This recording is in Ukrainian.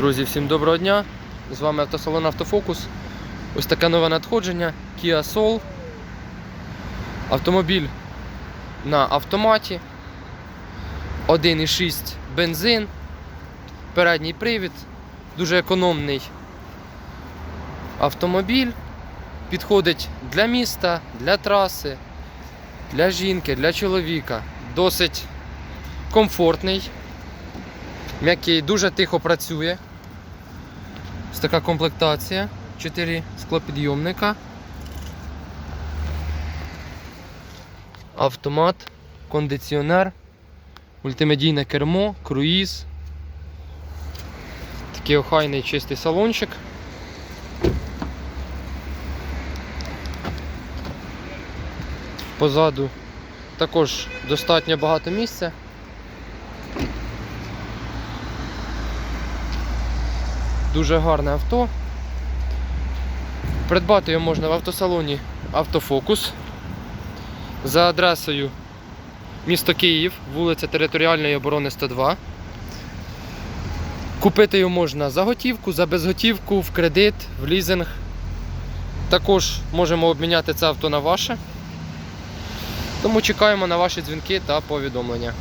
Друзі, всім доброго дня! З вами автосалон Автофокус. Ось таке нове надходження Kia Soul. Автомобіль на автоматі. 1,6 бензин. Передній привід. Дуже економний автомобіль. Підходить для міста, для траси, для жінки, для чоловіка. Досить комфортний. М'який, дуже тихо працює. Ось така комплектація. 4 склопідйомника. Автомат, кондиціонер, мультимедійне кермо, круїз. Такий охайний чистий салончик. Позаду також достатньо багато місця. Дуже гарне авто. Придбати його можна в автосалоні Автофокус за адресою місто Київ, вулиця Територіальної оборони 102. Купити його можна за готівку, за безготівку, в кредит, в лізинг. Також можемо обміняти це авто на ваше. Тому чекаємо на ваші дзвінки та повідомлення.